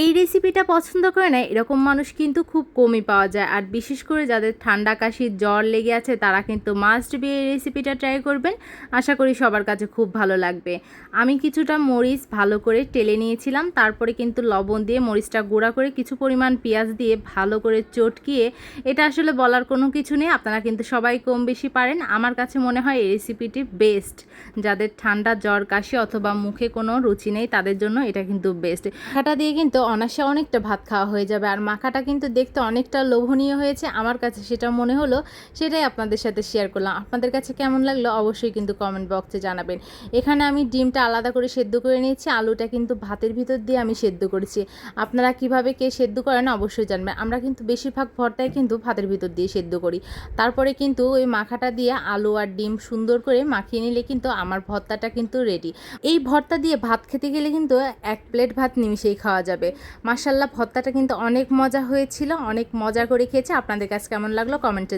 এই রেসিপিটা পছন্দ করে না এরকম মানুষ কিন্তু খুব কমই পাওয়া যায়। আর বিশেষ করে যাদের ঠান্ডা কাশি জ্বর লেগে আছে, তারা কিন্তু মাস্ট বি এই রেসিপিটা ট্রাই করবেন। আশা করি সবার কাছে খুব ভালো লাগবে। আমি কিছুটা মরিচ ভালো করে টেলে নিয়েছিলাম, তারপরে কিন্তু লবণ দিয়ে মরিচটা গুঁড়া করে কিছু পরিমাণ পেঁয়াজ দিয়ে ভালো করে চটকিয়ে, এটা আসলে বলার কোনো কিছু নেই, আপনারা কিন্তু সবাই কম বেশি পারেন। আমার কাছে মনে হয় এই রেসিপিটি বেস্ট যাদের ঠান্ডা, জ্বর, কাশি অথবা মুখে কোনো রুচি নেই, তাদের জন্য এটা কিন্তু বেস্ট মাখাটা দিয়ে কিন্তু অনাসে অনেকটা ভাত খাওয়া হয়ে যাবে। আর মাখাটা কিন্তু দেখতে অনেকটা লোভনীয় হয়েছে। আমার কাছে সেটা মনে হলো, সেটাই আপনাদের সাথে শেয়ার করলাম। আপনাদের কাছে কেমন লাগল অবশ্যই কিন্তু কমেন্ট বক্সে জানাবেন। এখানে আমি ডিমটা আলাদা করে সেদ্ধ করে নিয়েছি। আলুটা কিন্তু ভাতের ভিতর দিয়ে আমি সেদ্ধ করেছি। আপনারা কীভাবে কে সেদ্ধ করেন অবশ্যই জানবেন। আমরা কিন্তু বেশিরভাগ ভর্তায় কিন্তু ভাতের ভিতর দিয়ে সেদ্ধ করি। তারপরে কিন্তু ওই মাখাটা দিয়ে আলু আর ডিম সুন্দর করে মাখিয়ে নিলে কিন্তু আমার ভর্তাটা কিন্তু রেডি এই ভর্তা দিয়ে ভাত খেতে গেলে কিন্তু এক প্লেট ভাত নিমিশেই খাওয়া যাবে। মাসাল্লাহ ভর্তাটা কিন্তু অনেক মজা হয়েছিল, অনেক মজা করে খেয়েছে। আপনাদের কাছে কেমন লাগল কমেন্টে